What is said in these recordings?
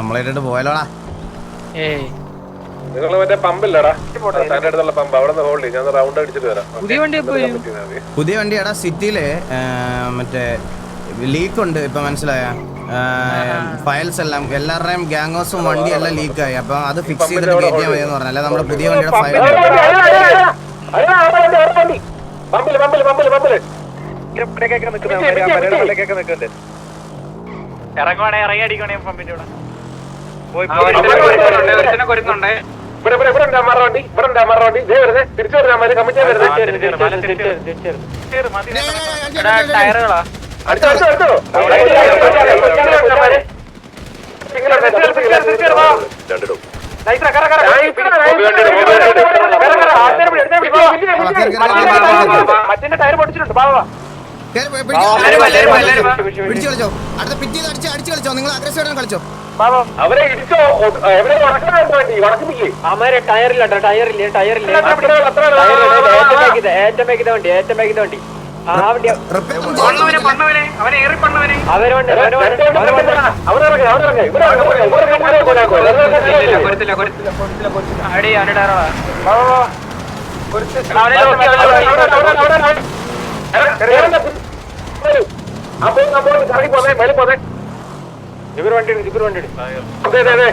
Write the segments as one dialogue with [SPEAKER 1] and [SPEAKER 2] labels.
[SPEAKER 1] നമ്മളായിട്ട് പോയാലോടാ.
[SPEAKER 2] ഏയ്.
[SPEAKER 3] നിങ്ങൾ മറ്റേ പമ്പില്ലടാ. അതിന്റെ അടുത്തുള്ള പമ്പ്. അവിടെ നിന്ന് ഹോൾഡ് ഞാൻ റൗണ്ട് അടിച്ചിട്ട് വരാം.
[SPEAKER 2] പുതിയ വണ്ടി എടാ?
[SPEAKER 1] പുതിയ വണ്ടിയാടാ. സിറ്റിയിൽ മറ്റേ ലീക്ക് ഉണ്ട് ഇപ്പൊ മനസ്സിലായ. ഫയൽസ് എല്ലാം എല്ലാവരുടെയും ഗ്യാങ് ഹൗസും വണ്ടി എല്ലാം ലീക്കായി. അപ്പൊ അത് ഫിക്സ് ചെയ്തിട്ട് കയറ്റിയാൽ മതി എന്ന് പറഞ്ഞാൽ നമ്മുടെ പുതിയ വണ്ടിയുടെ ഫയൽ
[SPEAKER 2] ഇറങ്ങുവാണേ ഇറങ്ങി അടിക്കണേ പമ്പിന്റെ കൂടെ
[SPEAKER 3] ഇവിടെ ഇവിടെ ഇവിടെ ഉണ്ട് അമ്മാരുടെ വണ്ടി. ഇവിടെ ഉണ്ട് അമ്മാരുടെ വണ്ടി. ദേ വരുന്നേ. തിരിച്ചു വരുന്നേ. കമ്മിറ്റി
[SPEAKER 2] ടയറുകളാ.
[SPEAKER 3] അടുത്തോ അടുത്തോ അടുത്തോ. മറ്റേ ടയർ പൊടിച്ചിട്ടുണ്ട് ബാബാ
[SPEAKER 1] കേറി പോയി, പിടിച്ച് പിടിച്ച് കളിച്ചോ. അടുത്ത പിറ്റേന്ന് അടിച്ച് അടിച്ച് കളിച്ചോ. നിങ്ങൾ അഗ്രസീവ് കളിച്ചോ.
[SPEAKER 3] അവരെ ഇടിച്ചോ? എവിടെ വണ്ടി
[SPEAKER 4] ടയറില്ല ടയറില്ല ടയറില്ല ഏറ്റമേക്കിത വണ്ടി ഏറ്റമേക്കിത വണ്ടി. അപ്പൊ
[SPEAKER 1] കറങ്ങി
[SPEAKER 4] പോന്നെ മേലെ പോന്നെ. വണ്ടി വണ്ടി
[SPEAKER 3] അതെ അതെ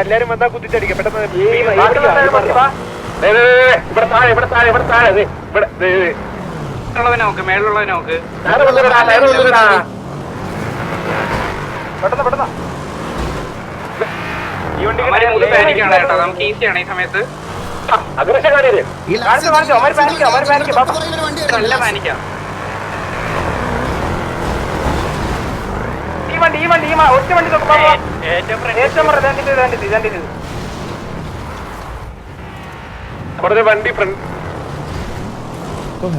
[SPEAKER 4] എല്ലാരും വന്നാ കുത്തിച്ചടിക്കാം പെട്ടെന്ന്
[SPEAKER 2] നോക്ക് മേളിലുള്ളവനെ നോക്ക്
[SPEAKER 4] പെട്ടെന്ന് പെട്ടെന്ന് ഈ വണ്ടി
[SPEAKER 2] പാനിക്കാണ് കേട്ടോ നമുക്ക് ഈസിയാണ് ഈ സമയത്ത് നല്ല
[SPEAKER 4] വണ്ടി വണ്ടി ഒറ്റ വണ്ടി
[SPEAKER 3] വണ്ടി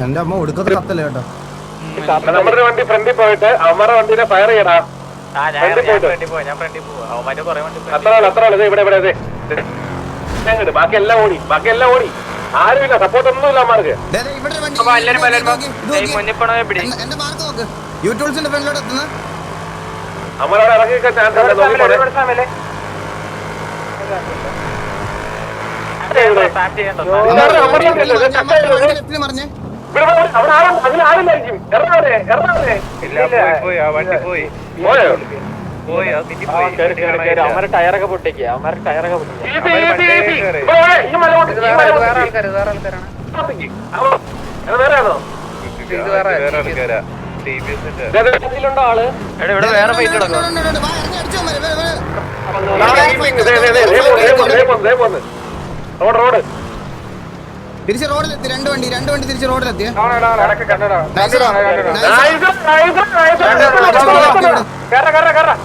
[SPEAKER 1] എന്റെ അമ്മ ഒടുക്കത്തെ കേട്ടോ.
[SPEAKER 3] നമ്മുടെ വണ്ടി ഫ്രണ്ടിൽ പോയിട്ട് അവരുടെ വണ്ടിനെ ഫയർ ചെയ്യടാ. ഫ്രണ്ടിൽ പോയിട്ട്. അത്ര അത്ര ഇവിടെ ഇവിടെ അങ്ങോട്ട് ബാക്കി എല്ലാം ഓടി. ബാക്കി എല്ലാം ഓടി ആരുമില്ല സപ്പോർട്ട്
[SPEAKER 1] ഒന്നും ഇല്ല മാർക്ക് യൂട്യൂബ്സിന്റെ ഫ്രണ്ടിലോട്ട് എത്തുന്ന?
[SPEAKER 3] നമ്മളവിടെ ഇറങ്ങി ചാൻസ് അവിടെ ആരും അതിലാരും ഇല്ല പോയി പോയി
[SPEAKER 4] ആ വണ്ടി പോയി. പോയോ? അവന്മാരെ ടയറൊക്കെ പൊട്ടിക്കുക അവന്മാരെ ടയറൊക്കെ
[SPEAKER 3] പൊട്ടിക്കുണ്ടോ ആൾ ഇവിടെ വേറെ
[SPEAKER 2] ഫൈറ്റ് നടക്കും
[SPEAKER 3] റോഡ് റോഡ്
[SPEAKER 1] തിരിച്ച് റോഡിലെത്തി രണ്ട് വണ്ടി രണ്ട് വണ്ടി തിരിച്ച്
[SPEAKER 4] റോഡിലെത്തി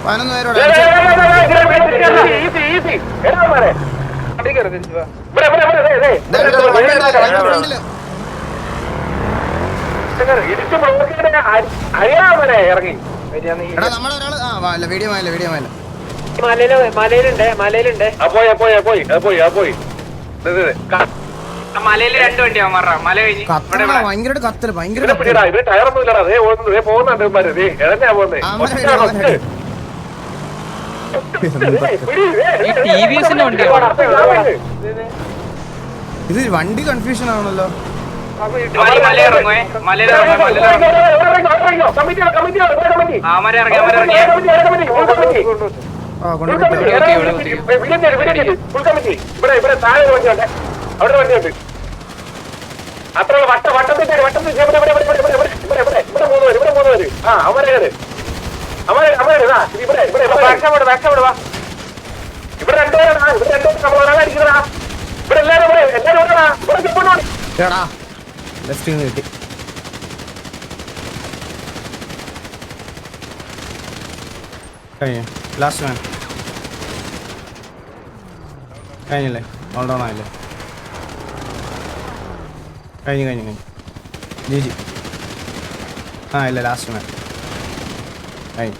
[SPEAKER 1] പതിനൊന്ന് പേരോട്
[SPEAKER 3] എടാ
[SPEAKER 1] ആ വീഡിയോ
[SPEAKER 4] മലയിലുണ്ട് മലയിലുണ്ട്
[SPEAKER 3] പോയി പോയി പോയി പോയി
[SPEAKER 2] രണ്ട് വണ്ടി
[SPEAKER 1] ഭയങ്കര കത്തൽ. ഭയങ്കര
[SPEAKER 3] ഇത് ടയറൊന്നും ഇല്ലടാ. അതേ പോകുന്നത് ഇതേ പോകുന്നുണ്ട് ഇവന്മാര്.
[SPEAKER 2] ഇതേ
[SPEAKER 1] ഇത് വണ്ടി കൺഫ്യൂഷൻ ആണല്ലോ.
[SPEAKER 3] അവിടെ വണ്ടിയുണ്ട്. അത്ര വട്ട വട്ടത്തിൽ വട്ടത്തിൽ ഇവിടെ ഇവിടെ ഇവിടെ ഇവിടെ ഇവിടെ ഇവിടെ ഇവിടെ ഇവിടെ മൂന്ന് പേര് ഇവിടെ മൂന്ന് പേര്. ആ അവരെ കയറ് അവരെ അവരെ ഇതാ ഇവിടെ ഇവിടെ. ഇവിടെ
[SPEAKER 4] ബാക്കവിടെ വാ.
[SPEAKER 3] ഇവിടെ രണ്ടുപേരാണ് ഇവിടെ രണ്ടുപേരും നമ്മൾ ഒരാളെ അടിക്കുന്നതാ. ഇവിടെ എല്ലാരും ഇവിടെ എല്ലാരും ഇവിടെ ഇവിടെ ചെപ്പോണ്ട്
[SPEAKER 1] എടാ ലെഫ്റ്റ് കിട്ടി. കഴിഞ്ഞു. ലാസ്റ്റ് മാൻ കഴിഞ്ഞില്ലേ? ഓൾ ഡൗൺ ആയില്ലേ? കഴിഞ്ഞു കഴിഞ്ഞു കഴിഞ്ഞു. ജി ജി ആ ഇല്ല ലാസ്റ്റ് മാൻ കഴിഞ്ഞു.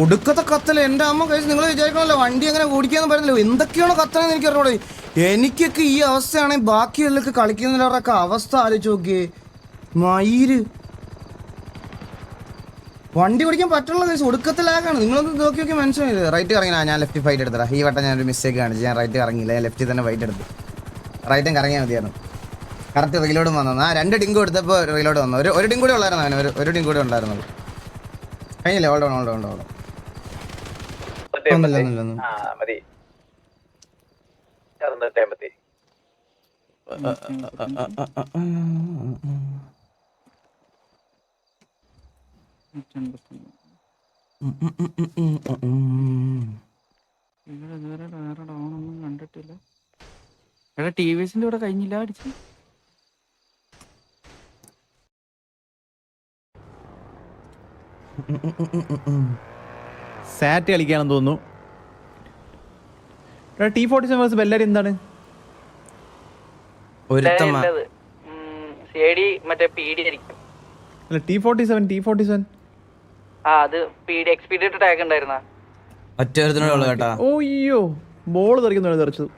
[SPEAKER 1] ഒടുക്കത്തെ കത്തൽ എന്റെ അമ്മ കഴിച്ച് നിങ്ങൾ വിചാരിക്കണമല്ലോ വണ്ടി അങ്ങനെ ഓടിക്കാന്ന് പറയുന്നില്ല എന്തൊക്കെയാണോ കത്തലെന്ന് എനിക്ക് അറിയാം എനിക്കൊക്കെ ഈ അവസ്ഥയാണെങ്കിൽ ബാക്കിയുള്ളവർക്ക് കളിക്കുന്നവരൊക്കെ അവസ്ഥ ആലോചിച്ച് നോക്കിയേ. മയിര് വണ്ടി കുടിക്കാൻ പറ്റുള്ള കേസ് ഒടുക്കത്തിലാകാണ് നിങ്ങളൊന്ന് നോക്കി നോക്കി മനസ്സിലായത് റൈറ്റ് കറങ്ങിനാ ഞാൻ ലെഫ്റ്റ് ഫൈറ്റ് എടുത്തടാ ഈ വട്ടം ഞാനൊരു മിസ്റ്റേക്ക് കാണിച്ചു. ഞാൻ റൈറ്റ് കറങ്ങിയില്ല ഞാൻ ലെഫ്റ്റിൽ തന്നെ ഫൈറ്റ് എടുത്തു. റൈറ്റും കറങ്ങിയാൽ മതിയായിരുന്നു. കറക്റ്റ് റീലോഡ് വന്നു ആ രണ്ട് ഡിങ്ക് എടുത്തപ്പോൾ റീലോഡ് വന്നു. ഒരു ഒരു ഡിങ്ക് കൂടി ഉള്ളായിരുന്നു അവന്. ഒരു ഒരു ഡിങ്ക് കൂടി ഉണ്ടായിരുന്നത്. കഴിഞ്ഞില്ലേ? ഓൾഡ് ഓൾഡോ ഓൾഡ് ഓൾഡോ ഒന്നുമില്ല
[SPEAKER 4] മതി ചേർന്നിട്ടേ മതി
[SPEAKER 5] ഇവിടെ ഇതുവരെ വേറെ ഡൗൺ ഒന്നും കണ്ടിട്ടില്ല. എടാ ടി വി എസിന്റെ ഇവിടെ കഴിഞ്ഞില്ല അടിച്ച്?
[SPEAKER 6] സാറ്റ് കളിക്കാണെന്ന് തോന്നുന്നു. T forty seven versus Bellary എന്താണ്? T forty seven T forty seven.
[SPEAKER 4] ആ അത് പി ഡി എക്സ്പീഡിയറ്റ് ടാഗ് ഉണ്ടായിരുന്ന?
[SPEAKER 1] ഒറ്റ ഒരുത്തിനോട് ഉള്ളു കേട്ടാ.
[SPEAKER 6] ഓ അയ്യോ ബോൾ തെറിച്ചത്.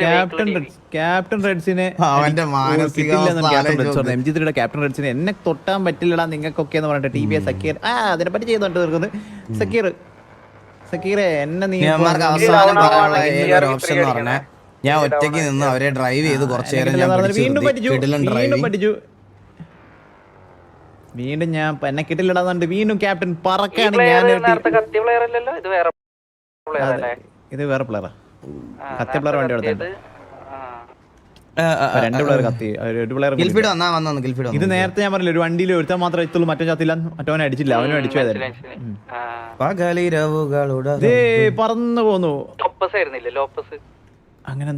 [SPEAKER 6] ക്യാപ്റ്റൻ റെഡ്സ് ക്യാപ്റ്റൻ റെഡ്സിനെ
[SPEAKER 1] അവന്റെ
[SPEAKER 6] ക്യാപ്റ്റൻ റെഡ്സിനെ എന്നെ തൊട്ടാൻ പറ്റില്ലടാ നിങ്ങൾക്കൊക്കെ എന്ന് പറഞ്ഞിട്ട് ടി വി സക്കീർ. ആ അതിനെ പറ്റി ചെയ്യുന്നുണ്ട് തീർക്കുന്നത് സക്കീർ സക്കീറെ എന്നെ നീ
[SPEAKER 1] അവസാനം പറയാനുള്ള ഓപ്ഷൻ എന്ന് പറഞ്ഞാൽ ഞാൻ ഒറ്റയ്ക്ക് നിന്ന് അവരെ ഡ്രൈവ് ചെയ്ത് കുറച്ചു നേരം ഞാൻ
[SPEAKER 6] വീണ്ടും ഞാൻ എന്നെ കിട്ടില്ലടാന്നുണ്ട് വീണ്ടും ക്യാപ്റ്റൻ പറക്കാണ് ഞാൻ
[SPEAKER 4] ഇത് വേറെ പ്ലെയർ
[SPEAKER 6] ഇത് വേറെ പ്ലെയറാ കത്തി പ്ലെയർ വണ്ടി
[SPEAKER 4] ആ.
[SPEAKER 6] രണ്ട് പ്ലെയർ കത്തി. ഒരു പ്ലെയർ
[SPEAKER 1] ഗിൽഫീഡ് വന്നാ വന്നു ഗിൽഫീഡ്
[SPEAKER 6] ഇത് നേരത്തെ ഞാൻ പറഞ്ഞില്ല ഒരു വണ്ടിയിൽ ഒരുത്താൻ മാത്രമേ എത്തുള്ളൂ മറ്റോ ചത്തില്ല മറ്റവനെ അടിച്ചില്ല അവനും അടിച്ചു.
[SPEAKER 1] പകലിരവുകളുടെ
[SPEAKER 6] പറന്നു പോന്നു.
[SPEAKER 4] ലോപ്പസ് ആയിരുന്നില്ലേ? ലോപ്പസ്
[SPEAKER 6] അങ്ങനെ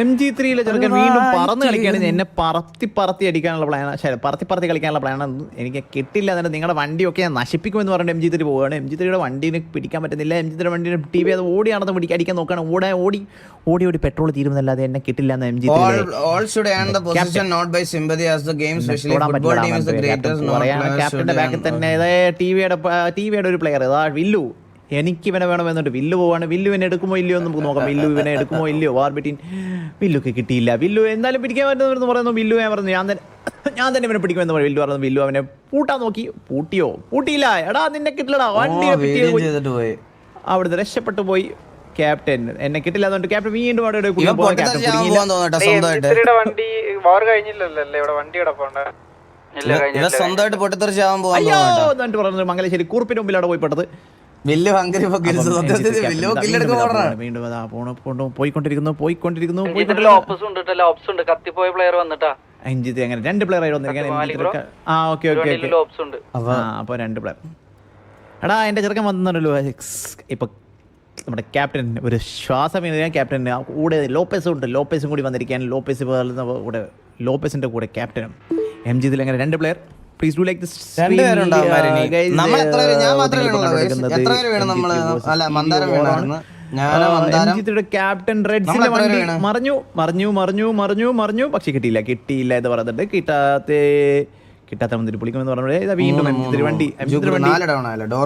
[SPEAKER 6] എം ജി ത്രീയിലെ ചെറുക്കൻ വീണ്ടും പറന്ന് കളിക്കുകയാണ് എന്നെ പറത്തി പറത്തി അടിക്കാനുള്ള പ്ലാനാണ് ശരി പറത്തി പറത്തി കളിക്കാനുള്ള പ്ലാനാണ് എനിക്ക് കിട്ടില്ല എന്നിട്ട് നിങ്ങളുടെ വണ്ടിയൊക്കെ ഞാൻ നശിപ്പിക്കുമെന്ന് പറഞ്ഞിട്ട് എം ജി ത്രീ പോവുകയാണ്. എം ജി ത്രീയുടെ വണ്ടിന് പിടിക്കാൻ പറ്റുന്നില്ല. എം ജി ത്രീ വണ്ടിയുടെ ടി വി അത് ഓടി നടന്ന് പിടിക്കാൻ അടിക്കാൻ നോക്കുകയാണ്. ഓടാൻ ഓടി ഓടി ഓടി പെട്രോൾ തീരുമെന്നല്ലാതെ എന്നെ കിട്ടില്ല എന്ന് M G three
[SPEAKER 1] all should earn the position not by sympathy as the game, especially football team is the greatest. No player should
[SPEAKER 6] ക്യാപ്റ്റന്റെ ബാക്കിൽ തന്നെ ടി വിയുടെ ടി വിയുടെ ഒരു പ്ലെയർ ഇതാ വില്ലു. എനിക്ക് ഇവനെ വേണമെന്നുണ്ട്. വില്ലു പോവാണ്. വില്ലു ഇവനെ എടുക്കുമോ ഇല്ലയോ എന്ന് നമുക്ക് നോക്കാം. വില്ലു ഇവനെ എടുക്കുമോ ഇല്ലയോ? വാർബിറ്റിൻ വില്ലുക്ക് കിട്ടിയില്ല. വില്ലു എന്തായാലും പിടിക്കാൻ പറ്റുന്നവരെന്ന് പറയുന്നു. വില്ലു ഞാൻ പറഞ്ഞു ഞാൻ തന്നെ ഞാൻ തന്നെ ഇവനെ പിടിക്കുമെന്ന് പറഞ്ഞു. വില്ലു പറഞ്ഞു വില്ലു അവനെ പൂട്ടാൻ നോക്കി. പൂട്ടിയോ? പൂട്ടിയില്ല. എടാ നിന്നെ കിട്ടില്ലടാ. വണ്ടി അവിടുന്ന് രക്ഷപ്പെട്ടു പോയി ക്യാപ്റ്റൻ. എന്നെ കിട്ടില്ല അതുകൊണ്ട് ക്യാപ്റ്റൻ വീണ്ടും അവിടെ
[SPEAKER 4] വണ്ടി വാർ കഴിഞ്ഞില്ലല്ലേ ഇവിടെ വണ്ടി കിടപ്പുണ്ട്
[SPEAKER 1] സ്വന്തമായിട്ട് പൊട്ടിത്തെറിച്ച് ആവാൻ
[SPEAKER 6] എന്നിട്ട് പറഞ്ഞത് മംഗലശ്ശേരി കുറിപ്പിന് മുമ്പിൽ അവിടെ പോയി പെട്ടത്.
[SPEAKER 1] വില്ല് സത്യത്തിൽ വില്ലോ കില്ലെടുക്കാൻ ഓടണം
[SPEAKER 6] വീണ്ടും അതാ പോണ പോണു പോയിക്കൊണ്ടിരിക്കുന്നു പോയിക്കൊണ്ടിരിക്കുന്നു പോയിക്കൊണ്ടിരിക്കുന്നു
[SPEAKER 4] ഉണ്ട് കേട്ടോ ലോപ്സ് ഉണ്ട്. കത്തിപ്പോയ പ്ലെയർ വന്നിട്ടാ.
[SPEAKER 6] അഞ്ചിത്ത് അങ്ങനെ രണ്ട് പ്ലെയർ ആയി വന്നിരിക്കാൻ ആ ഓക്കെ ഓക്കെ
[SPEAKER 4] വണ്ടിയിൽ
[SPEAKER 6] ഓക്കെ.
[SPEAKER 4] ലോപ്സ് ഉണ്ട്.
[SPEAKER 6] അപ്പൊ രണ്ട് പ്ലെയർ എടാ എന്റെ ചെറുക്കൻ വന്നിട്ടുണ്ടല്ലോ ഇപ്പൊ നമ്മുടെ ക്യാപ്റ്റൻ ഒരു ശ്വാസം ക്യാപ്റ്റൻ കൂടെ ലോപ്പസും ഉണ്ട്. ലോപ്പസും കൂടി വന്നിരിക്കാൻ ലോപ്പസ് കൂടെ ലോപ്പസിന്റെ കൂടെ ക്യാപ്റ്റനും എം ജി അങ്ങനെ രണ്ട് പ്ലെയർ പ്ലീസ് ഡു ലൈക്ക്
[SPEAKER 1] രണ്ടുപേരുണ്ടാവും മാരിനി. നമ്മൾ എത്ര പേര്? ഞാൻ മാത്രമേ വീണുള്ളൂ guys. എത്ര പേര് വീണു നമ്മൾ? അല്ല മന്ദാരം വീണായിരുന്നു ഞാൻ മന്ദാരം.
[SPEAKER 6] ക്യാപ്റ്റൻ റെഡ്സിന്റെ വണ്ടി
[SPEAKER 1] വീണു?
[SPEAKER 6] മറിഞ്ഞു മറിഞ്ഞു മറിഞ്ഞു മറിഞ്ഞു മറിഞ്ഞു. പക്ഷെ കിട്ടിയില്ല കിട്ടിയില്ല എന്ന് പറഞ്ഞിട്ട് കിട്ടാത്ത കിട്ടാത്ത മന്ത്രി പുളിക്കുമെന്ന് പറഞ്ഞാൽ ഇതാ വീണ്ടും എംജിത്തിരി വണ്ടി വണ്ടി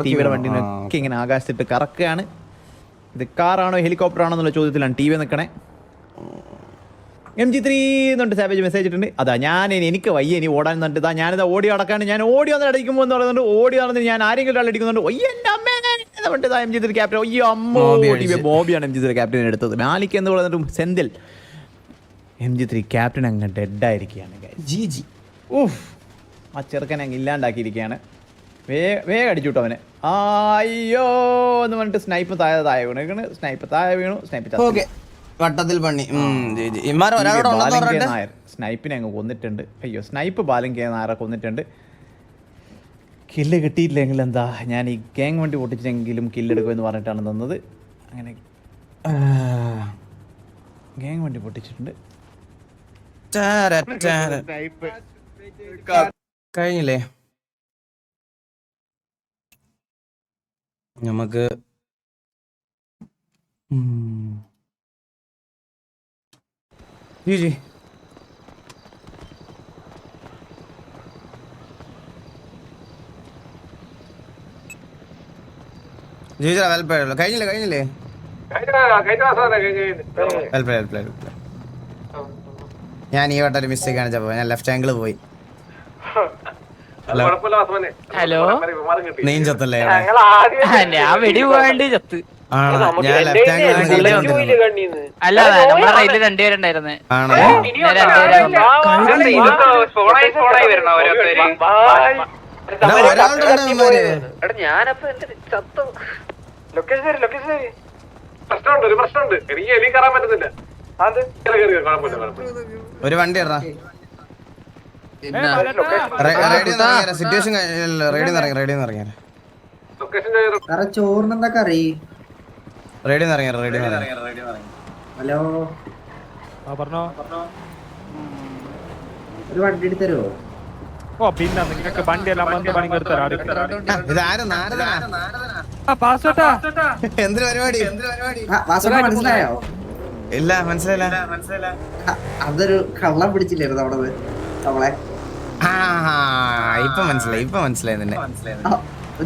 [SPEAKER 6] ടിവിയുടെ
[SPEAKER 1] വണ്ടി
[SPEAKER 6] വണ്ടിനൊക്കെ ഇങ്ങനെ ആകാശത്തിട്ട് കറക്കുകയാണ്. ഇത് കാറാണോ ഹെലികോപ്റ്റർ ആണോ എന്നുള്ള ചോദ്യത്തിലാണ് ടി വി നിൽക്കണേ. എം ജി ത്രീ എന്നുണ്ട് സാവേജ് മെസ്സേജ് ഇട്ടുണ്ട് അതാ ഞാൻ ഇനി- എനിക്ക് വയ്യ ഇനി ഓടാൻ എന്നിട്ട് ഇതാ ഞാനിതാ ഓടി അടക്കാണ്ട് ഞാൻ ഓടി വന്ന് അടിക്കുമ്പോൾ എന്ന് പറയുന്നുണ്ട് ഓടി നടന്ന് ഞാൻ ആരെങ്കിലും ഒരാൾ അടിക്കുന്നുണ്ട്. ഒയ്യ എന്റെ അമ്മേ! എന്നിട്ട് ഇതാ എം ജി ത്രീ ക്യാപ്റ്റൻ ഒയ്യോ അമ്മ! ഓടി ബോബിയാണ് എം ജി ത്രീ ക്യാപ്റ്റൻ എടുത്തത്. മാലിക് എന്ന് പറയുന്നിട്ട് Senthil. M G three captain അങ്ങ് ഡെഡായിരിക്കുകയാണ് ആയിരിക്കുകയാണ്
[SPEAKER 1] ജി ജി
[SPEAKER 6] ഊഫ് ആ ചെറുക്കൻ അങ്ങ് ഇല്ലാണ്ടാക്കിയിരിക്കുകയാണ്. വേ വേഗം അടിച്ചു വിട്ടു അവനെ. അയ്യോ എന്ന് പറഞ്ഞിട്ട് സ്നൈപ്പ് താഴെ താഴെ വീണ്. സ്നൈപ്പ് താഴെ വീണു സ്നൈപ്പ്
[SPEAKER 1] ഓക്കെ. വട്ടത്തിൽ പണി. ഇമാർ ഒരാളോട്
[SPEAKER 6] നായർ സ്നൈപ്പിനെ അങ്ങ് കൊന്നിട്ടുണ്ട്. അയ്യോ സ്നൈപ്പ് ബാലൻ കെ നായരെ കൊന്നിട്ടുണ്ട്. കില്ല് കിട്ടിയില്ലെങ്കിൽ എന്താ? ഞാൻ ഈ ഗാങ് വണ്ടി പൊട്ടിച്ചെങ്കിലും കില്ലെടുക്കുമെന്ന് പറഞ്ഞിട്ടാണ് തന്നത് അങ്ങനെ ഗാങ് വണ്ടി പൊട്ടിച്ചിട്ടുണ്ട്.
[SPEAKER 1] കഴിഞ്ഞില്ലേ? നമുക്ക്
[SPEAKER 3] മാസം തന്നെ കഴിഞ്ഞ
[SPEAKER 1] വെൽപ്പേ വെൽപ്പേ വെൽപ്പേ ഞാൻ ഈ വട്ടം ഒരു മിസ്റ്റേക്ക് കാണിച്ചപ്പോ ഞാൻ ലെഫ്റ്റ് ആംഗിൾ പോയി.
[SPEAKER 4] ഹലോ ആദ്യം ഞാൻ വെടി പോകാണ്ട് ചത്ത്. അല്ല നമ്മളെ രണ്ടുപേരുണ്ടായിരുന്നേ. ഞാനപ്പോ എന്റെ ചത്തു ലൊക്കേഷൻ
[SPEAKER 3] പ്രശ്നമുണ്ട് ഒരു പ്രശ്നമുണ്ട്. എനിക്ക് എലി കയറാൻ പറ്റുന്നില്ല.
[SPEAKER 1] ഒരു വണ്ടി ഇറ സിറ്റുവേഷൻ റേഡിയോ
[SPEAKER 3] ലൊക്കേഷൻ
[SPEAKER 7] സാറേ ചോറിനെന്താ കറി?
[SPEAKER 1] റേഡിന്ന് ഇറങ്ങിയ റേഡിയോ ഇറങ്ങി
[SPEAKER 7] ഹലോ.
[SPEAKER 8] പറഞ്ഞോ.
[SPEAKER 7] ഒരു വണ്ടി എടുത്തരോ?
[SPEAKER 8] ഓ പിന്നെ നിങ്ങൾക്ക് വന്ന് പാസ്വേട്ടാ
[SPEAKER 1] എന്തൊരു പരിപാടി?
[SPEAKER 7] ആ, മനസ്സിലായോ?
[SPEAKER 1] ഇല്ല മനസ്സിലായില്ല.
[SPEAKER 7] അതൊരു കള്ളം പിടിച്ചില്ലായിരുന്നു അവിടെ നമ്മളെ.
[SPEAKER 1] ആ ഇപ്പൊ മനസ്സിലായി ഇപ്പൊ മനസ്സിലായി നിന്നെ.
[SPEAKER 7] ആ,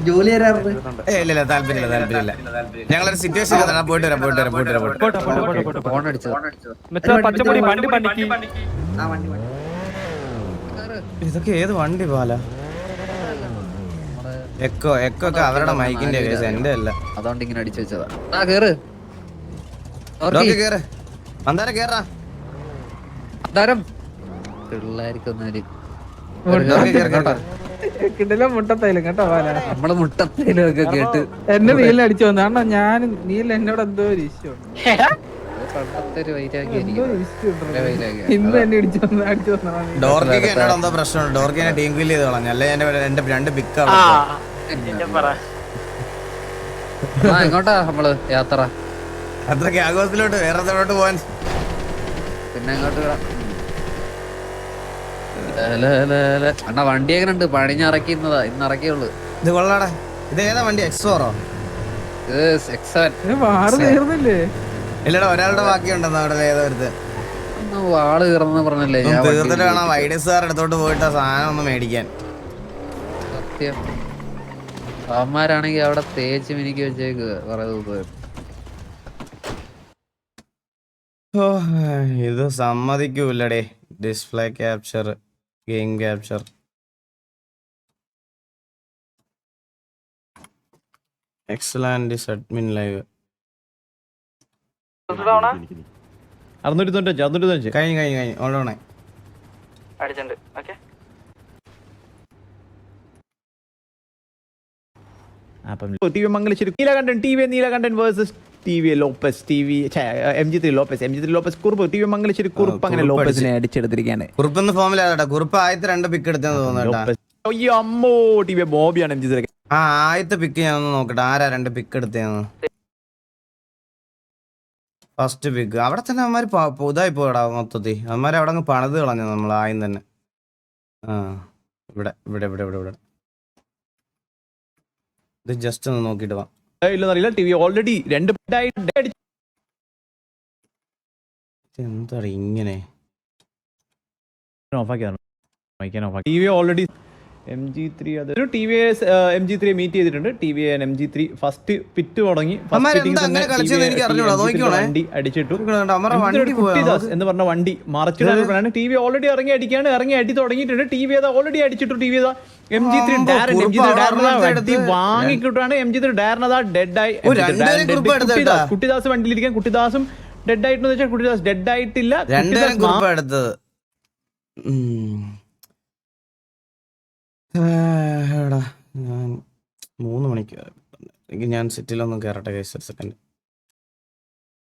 [SPEAKER 7] ജോലി
[SPEAKER 1] ഇല്ല ഇല്ല താല്പര്യമില്ല താല്പര്യമില്ല. ഞങ്ങളൊരു സിറ്റുവേഷൻ പോയിട്ട് വരാം പോയിട്ട് വരാം പോയിട്ട് വരാം പോയിട്ട്
[SPEAKER 8] പോട്ടെ പോട്ടെ ഫോൺ പോട്ടെ മറ്റേ പച്ചപ്പൊടി വണ്ടി പണിക്ക്.
[SPEAKER 7] ആ വണ്ടി വണ്ടി.
[SPEAKER 1] ഇതൊക്കെ ഏത് വണ്ടി പോല? എക്കോ എക്കോ ഒക്കെ അവരുടെ മൈക്കിന്റെ കേസ് എന്റെ അല്ല
[SPEAKER 9] അതുകൊണ്ട് ഇങ്ങനെ അടിച്ചു വെച്ചതാ. ആ കേറ്.
[SPEAKER 1] ഡോക്കി കേറ്. മന്ദാര കേറാ.
[SPEAKER 9] തരം
[SPEAKER 8] കിട്ടില്ല മുട്ടത്തായാലും കേട്ടോ പാല
[SPEAKER 9] നമ്മൾ മുട്ടത്തേലും ഒക്കെ കേട്ട്
[SPEAKER 8] എന്നെ നീല അടിച്ചു വന്നു. കാരണം ഞാൻ നീല എന്നോട് എന്തോ ഒരു ഇഷ്യൂ ഇന്ന് എന്നെ ഇടിച്ചു വന്നു അടിച്ചു വന്നതാണ്
[SPEAKER 1] ഡോർക്കിക്ക് എന്നോട് എന്തോ പ്രശ്നമുണ്ട്. ഡോർക്കിനെ ടീം കില്ല് ചെയ്ത് കളഞ്ഞു. അല്ലെ എന്റെ എന്റെ രണ്ട് പിക്ക്
[SPEAKER 4] ആ പറ.
[SPEAKER 9] ആ എങ്ങോട്ടാ നമ്മൾ യാത്ര?
[SPEAKER 1] അത്രയ്ക്ക് ആഘോഷത്തിലോട്ട് വേറെ പോവാൻ?
[SPEAKER 9] പിന്നെ ല. അണ്ണാ വണ്ടി എങ്ങനെ ഉണ്ട്? പണിഞ്ഞിറക്കിന്നതാ ഇന്ന് ഇറക്കിയുള്ളു
[SPEAKER 1] ഇത് കൊള്ളാടാ. ഇത് ഏതാ വണ്ടി? എക്സോറോ ഇല്ലടാ ഒരാളുടെ ബാക്കിയുണ്ടെന്ന് അവിടെ ഏതോ ഒരുത്ത്
[SPEAKER 9] വാൾ കയറുന്ന പറഞ്ഞല്ലേ?
[SPEAKER 1] തീർത്തിട്ട് വേണം വൈഡസ് സാർ എടുത്തോട്ട് പോയിട്ട് സാധനം ഒന്ന് മേടിക്കാൻ.
[SPEAKER 9] സത്യം. അവന്മാരാണെങ്കി അവിടെ തേച്ച് മിനിക്ക് വെച്ചേക്ക് കുറെ ദിവസം.
[SPEAKER 1] ഇത് സമ്മതിക്കൂല്ലടേ. ഡിസ്പ്ലേ ക്യാപ്ചർ ഗെയിം ക്യാപ്ചർ എക്സലാൻഡിസ് അഡ്മിൻ ലൈവ്
[SPEAKER 6] അറുന്നൂറ്റി തൊണ്ണൂറ്റഞ്ച് അറുന്നൂറ്റി തൊണ്ണൂറ്റഞ്ച്
[SPEAKER 1] കഴിഞ്ഞു കഴിഞ്ഞു. കഴിഞ്ഞു ഓടണേ
[SPEAKER 4] അടിച്ചിട്ടുണ്ട്. ഓക്കെ
[SPEAKER 6] അപ്പം T V Mangalassery Neelakandan T V Neelakandan versus T V Lopez T V M G three Lopez M G three Lopez Kurup T V Mangalassery Kurup അങ്ങനെ
[SPEAKER 1] കുറുപ്പ്
[SPEAKER 6] ലോപ്പസിനെ അടിച്ചെടുത്തിരിക്കുകയാണ്
[SPEAKER 1] കുറുപ്പെന്ന് ഫോമിലാടാ കുറുപ്പ് ആദ്യത്തെ രണ്ട് പിക്ക് എടുത്തെന്ന് തോന്നുന്നു
[SPEAKER 6] അയ്യോ അമ്മോ ടി വി ബോബിയാണ് എം ജി ത്രീ
[SPEAKER 1] ആ ആദ്യത്തെ പിക്ക് ഞാൻ ഒന്ന് നോക്കട്ടെ. ആരാ രണ്ട് പിക്ക് എടുത്തേന്ന് ഫസ്റ്റ് പിക്ക് അവിടെ തന്നെ അവന്മാര് പുതായി പോടാ പോയടാ മൊത്തത്തിൽ. അവന്മാര് അവിടെ അങ്ങ് പണിത് കളഞ്ഞു നമ്മൾ ആദ്യം തന്നെ. ആ ഇവിടെ ഇവിടെ ഇവിടെ ഇവിടെ ഇവിടെ. ഇത് ജസ്റ്റ് ഒന്ന് നോക്കിയിട്ട് വാ.
[SPEAKER 6] ഇല്ലെന്നറിയില്ല ടി വി ഓൾറെഡി രണ്ട്
[SPEAKER 1] എന്താ ഇങ്ങനെ?
[SPEAKER 6] T V already M G three അത് ഒരു T V M G three meet ചെയ്തിട്ടുണ്ട്. T V M G three first pit തുടങ്ങി. First
[SPEAKER 1] അമ്മാര്
[SPEAKER 6] fitting
[SPEAKER 1] എന്താ
[SPEAKER 6] തന്നെ
[SPEAKER 1] അങ്ങനെ കളിച്ചതെന്ന്
[SPEAKER 6] TVS MG3
[SPEAKER 1] നോക്കിക്കോണേ.
[SPEAKER 6] വണ്ടി അടിച്ചിട്ടു. എന്ന് പറഞ്ഞ വണ്ടി മറച്ചിട്ടാണ് ടി വി ഓൾറെഡി ഇറങ്ങി അടിക്കാണ്. ഇറങ്ങി അടി തുടങ്ങിയിട്ടുണ്ട്. ടി വി അതാ ഓൾറെഡി അടിച്ചിട്ടു. ടി വി അതാ M G three M G three
[SPEAKER 1] എടുത്ത്.
[SPEAKER 6] വാങ്ങിക്കിട്ടാണ്. എം ജി ത്രീ ഡാരനതാ ഡെഡ് ആയി.
[SPEAKER 1] ഓ, രണ്ടുപേരും കുറുപ്പ് എടുത്തേട്ടാ.
[SPEAKER 6] കുട്ടിദാസ് വണ്ടിയിലിരിക്കാൻ. കുട്ടിദാസും ഡെഡ് ആയിട്ടെന്ന് വെച്ചാൽ കുട്ടിദാസ് ഡെഡ് ആയിട്ടില്ല. കുട്ടിദാസ്
[SPEAKER 1] എടുത്തത്. എടാ ഞാൻ മൂന്ന് മണിക്ക് എനിക്ക് ഞാൻ സിറ്റിയിലൊന്നും കയറട്ടെ കൈസ് സെക്കൻഡ്